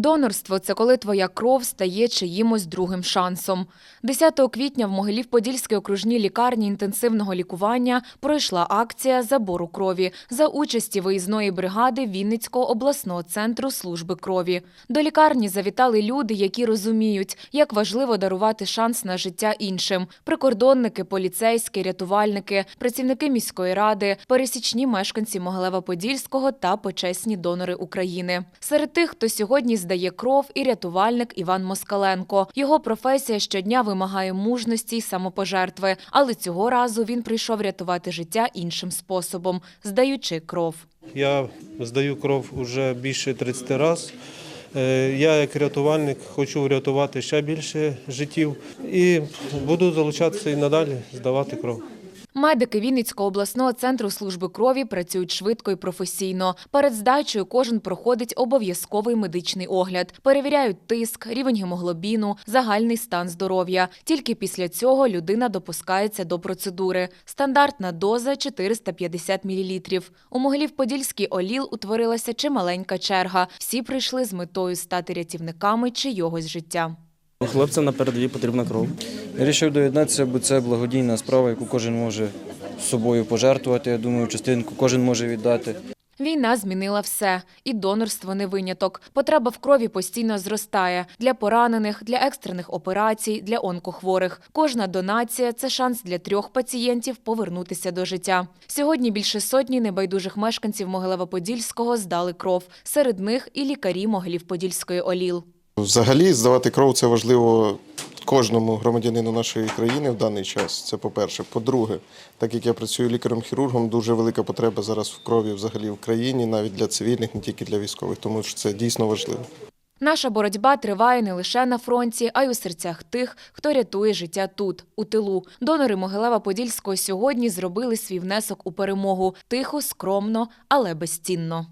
Донорство це коли твоя кров стає чиїмось другим шансом. 10 квітня в Могилів-Подільській окружній лікарні інтенсивного лікування пройшла акція забору крові за участі виїзної бригади Вінницького обласного центру служби крові. До лікарні завітали люди, які розуміють, як важливо дарувати шанс на життя іншим: прикордонники, поліцейські, рятувальники, працівники міської ради, пересічні мешканці Могилева-Подільського та почесні донори України. Серед тих, хто сьогодні здає кров, і рятувальник Іван Москаленко. Його професія щодня вимагає мужності й самопожертви, але цього разу він прийшов рятувати життя іншим способом, здаючи кров. Я здаю кров уже більше 30 разів. Е, Я як рятувальник хочу врятувати ще більше життів і буду залучатися і надалі здавати кров. Медики Вінницького обласного центру служби крові працюють швидко і професійно. Перед здачею кожен проходить обов'язковий медичний огляд, перевіряють тиск, рівень гемоглобіну, загальний стан здоров'я. Тільки після цього людина допускається до процедури. Стандартна доза 450 мл. У Могилів-Подільський ОЛІЛ утворилася чималенька черга. Всі прийшли з метою стати рятівниками чийогось життя. Хлопцям на передовій потрібна кров. Я Вирішив доєднатися, бо це благодійна справа, яку кожен може з собою пожертвувати. Я думаю, частинку кожен може віддати. Війна змінила все, і донорство не виняток. Потреба в крові постійно зростає для поранених, для екстрених операцій, для онкохворих. Кожна донація це шанс для трьох пацієнтів повернутися до життя. Сьогодні більше сотні небайдужих мешканців Могилева-Подільського здали кров. Серед них і лікарі Могилів-Подільської ОЛІЛ. Взагалі здавати кров це важливо кожному громадянину нашої країни в даний час. Це по-перше. По-друге, так як я працюю лікарем-хірургом, дуже велика потреба зараз в крові взагалі в країні, навіть для цивільних, не тільки для військових, тому що це дійсно важливо. Наша боротьба триває не лише на фронті, а й у серцях тих, хто рятує життя тут, у тилу. Донори Могилева-Подільського сьогодні зробили свій внесок у перемогу тихо, скромно, але безцінно.